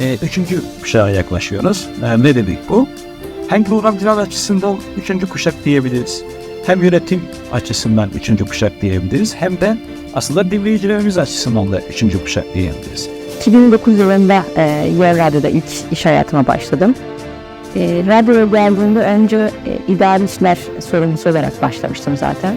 e, üçüncü kuşağa yaklaşıyoruz. E, ne dedik bu? Hem programcılar açısından üçüncü kuşak diyebiliriz. Hem yönetim açısından üçüncü kuşak diyebiliriz. Hem de aslında dinleyicilerimiz açısından da üçüncü kuşak diyebiliriz. 2009 yılında e, Yön Radyo'da ilk iş hayatıma başladım. E, radyoya geldiğimde önce e, idari işler sorumlusu olarak başlamıştım zaten.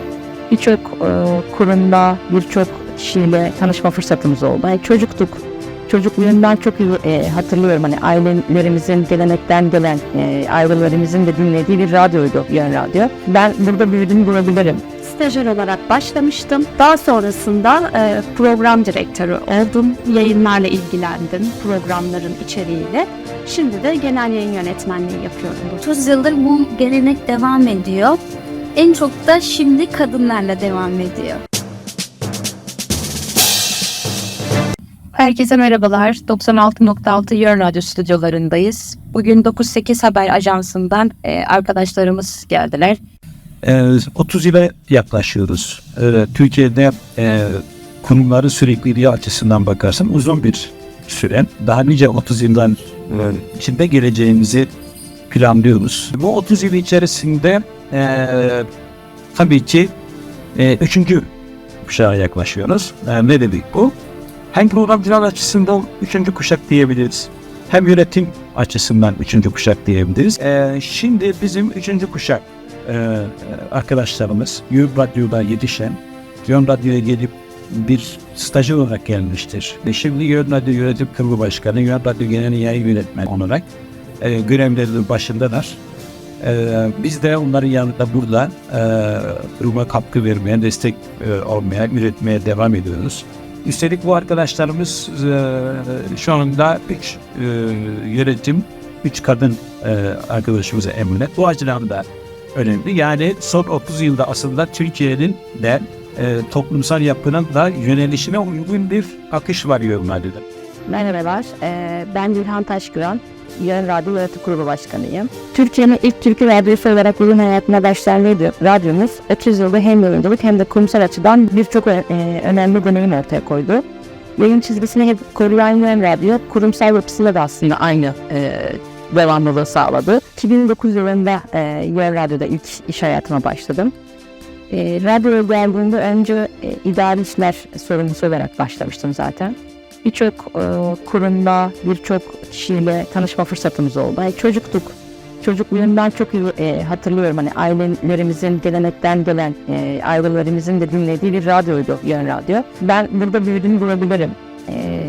Birçok e, kurumda, birçok kişiyle tanışma fırsatımız oldu. Yani çocuktuk. Çocukluğumdan çok iyi e, hatırlıyorum. Hani ailelerimizin gelenekten gelen, e, ailelerimizin de dinlediği bir radyoydu Yön Radyo. Ben burada büyüdüğümü görebilirim. stajyer olarak başlamıştım. Daha sonrasında e, program direktörü oldum. Yayınlarla ilgilendim, programların içeriğiyle. Şimdi de genel yayın yönetmenliği yapıyorum. 30 yıldır bu gelenek devam ediyor. En çok da şimdi kadınlarla devam ediyor. Herkese merhabalar. 96.6 Yön Radyo stüdyolarındayız. Bugün 98 Haber Ajansı'ndan e, arkadaşlarımız geldiler. E, 30 yıla yaklaşıyoruz. E, Türkiye'de e, kurumların sürekliliği açısından bakarsan uzun bir süre. Daha nice 30 yıldan e, içinde geleceğimizi planlıyoruz. Bu 30 yıl içerisinde e, tabii ki e, üçüncü kuşağa yaklaşıyoruz. E, ne dedik bu? Hem programcılar açısından üçüncü kuşak diyebiliriz. Hem yönetim açısından üçüncü kuşak diyebiliriz. E, şimdi bizim üçüncü kuşak e, arkadaşlarımız Yön Radyo'da yetişen, Yön Radyo'ya gelip bir stajyer olarak gelmiştir. Ve şimdi Yön Radyo Yönetim Kurulu Başkanı, Yön Radyo Genel Yayın Yönetmeni olarak e, görevlerinin başındalar. E, biz de onların yanında burada e, duruma katkı vermeye, destek e, olmaya, üretmeye devam ediyoruz. Üstelik bu arkadaşlarımız e, şu anda üç e, yönetim, üç kadın e, arkadaşımıza emanet. Bu açıdan da önemli. Yani son 30 yılda aslında Türkiye'nin de e, toplumsal yapının da yönelişine uygun bir akış var yorumlarda. Merhabalar, eee, ben Gülhan Taşgüran, Yön Radyo Yönetim Kurulu Başkanıyım. Türkiye'nin ilk Türkü radyosu olarak yayın hayatına başlayan radyo, radyomuz 30 yılda hem yayıncılık hem de kurumsal açıdan birçok eee, önemli deneyim ortaya koydu. Yayın çizgisini hep koruyan Yön Radyo, kurumsal yapısıyla da aslında aynı eee devamlılığı sağladı. 2009 yılında eee Yön Radyo'da ilk iş hayatıma başladım. Eee radyoya geldiğimde önce eee, idari işler sorumlusu olarak başlamıştım zaten birçok e, kurumda, birçok kişiyle tanışma fırsatımız oldu. Yani çocuktuk. Çocukluğumdan çok e, hatırlıyorum. Hani ailelerimizin gelenekten gelen, e, ailelerimizin de dinlediği bir radyoydu Yön Radyo. Ben burada büyüdüğümü görebilirim. E,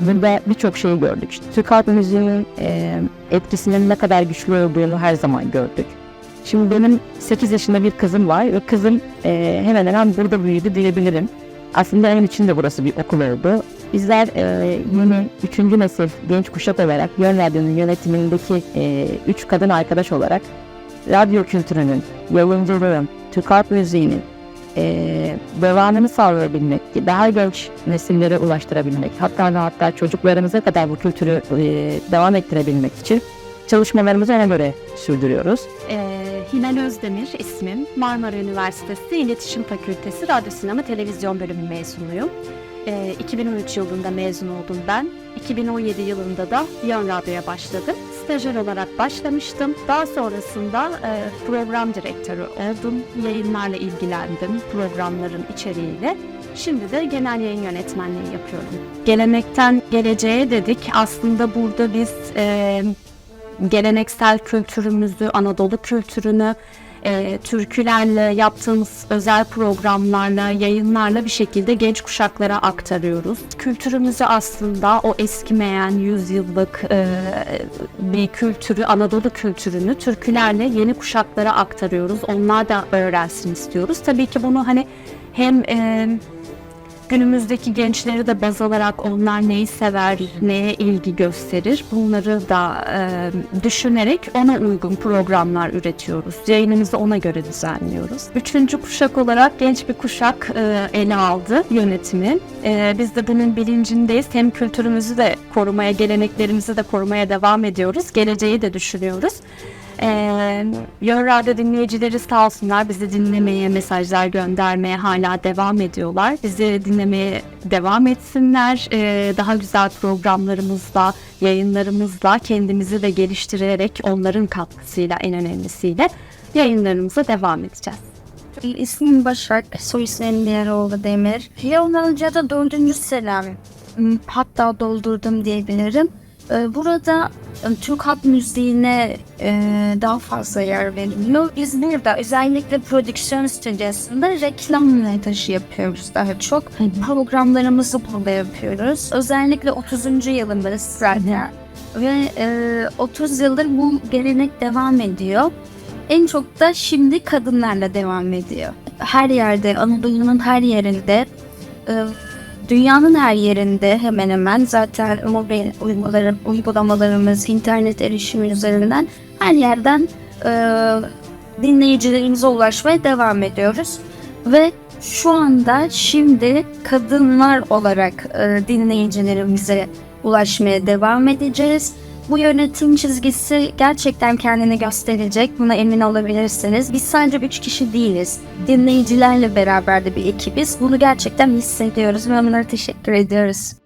burada birçok şeyi gördük. Türk halk müziğinin e, etkisinin ne kadar güçlü olduğunu her zaman gördük. Şimdi benim 8 yaşında bir kızım var ve kızım e, hemen hemen burada büyüdü diyebilirim. Aslında benim için de burası bir okul oldu. Bizler e, yeni üçüncü nesil genç kuşak olarak Yön Radyo'nun yönetimindeki e, üç kadın arkadaş olarak radyo kültürünün, yayıncılığın, Türk halk müziğinin e, devamını sağlayabilmek, daha genç nesillere ulaştırabilmek, hatta hatta çocuklarımıza kadar bu kültürü e, devam ettirebilmek için çalışmalarımızı ona göre sürdürüyoruz. Ee, Hilal Özdemir ismim. Marmara Üniversitesi İletişim Fakültesi Radyo Sinema Televizyon Bölümü mezunuyum. Ee, 2013 yılında mezun oldum ben. 2017 yılında da Yön Radyo'ya başladım. Stajyer olarak başlamıştım. Daha sonrasında e, program direktörü oldum. Yayınlarla ilgilendim, programların içeriğiyle. Şimdi de genel yayın yönetmenliği yapıyorum. Gelenekten geleceğe dedik. Aslında burada biz e, geleneksel kültürümüzü, Anadolu kültürünü, e, türkülerle yaptığımız özel programlarla, yayınlarla bir şekilde genç kuşaklara aktarıyoruz. Kültürümüzü aslında o eskimeyen yüzyıllık e, bir kültürü, Anadolu kültürünü türkülerle yeni kuşaklara aktarıyoruz. Onlar da öğrensin istiyoruz. Tabii ki bunu hani hem e, günümüzdeki gençleri de baz alarak onlar neyi sever, neye ilgi gösterir bunları da e, düşünerek ona uygun programlar üretiyoruz. Yayınımızı ona göre düzenliyoruz. Üçüncü kuşak olarak genç bir kuşak e, ele aldı yönetimi. E, biz de bunun bilincindeyiz. Hem kültürümüzü de korumaya, geleneklerimizi de korumaya devam ediyoruz. Geleceği de düşünüyoruz. Ee, dinleyicileri sağ olsunlar bizi dinlemeye, mesajlar göndermeye hala devam ediyorlar. Bizi dinlemeye devam etsinler. Ee, daha güzel programlarımızla, yayınlarımızla kendimizi de geliştirerek onların katkısıyla en önemlisiyle yayınlarımıza devam edeceğiz. İsmim Başak, soy ismim Diğeroğlu Demir. Yollanıcıda dördüncü senem. Hmm, Hatta doldurdum diyebilirim. Ee, Burada e, Türk halk müziğine e, daha fazla yer veriliyor. İzmir'de özellikle prodüksiyon stüdyosunda reklam montajı yapıyoruz daha çok. Programlarımızı burada yapıyoruz. Özellikle 30. yılındayız zaten. Ve e, 30 yıldır bu gelenek devam ediyor. En çok da şimdi kadınlarla devam ediyor. Her yerde, Anadolu'nun her yerinde, e, dünyanın her yerinde hemen hemen zaten mobil uygulamalarım, uygulamalarımız, internet erişimi üzerinden her yerden e, dinleyicilerimize ulaşmaya devam ediyoruz. Ve şu anda şimdi kadınlar olarak e, dinleyicilerimize ulaşmaya devam edeceğiz. Bu yönetim çizgisi gerçekten kendini gösterecek. Buna emin olabilirsiniz. Biz sadece üç kişi değiliz. Dinleyicilerle beraber de bir ekibiz. Bunu gerçekten hissediyoruz ve onlara teşekkür ediyoruz.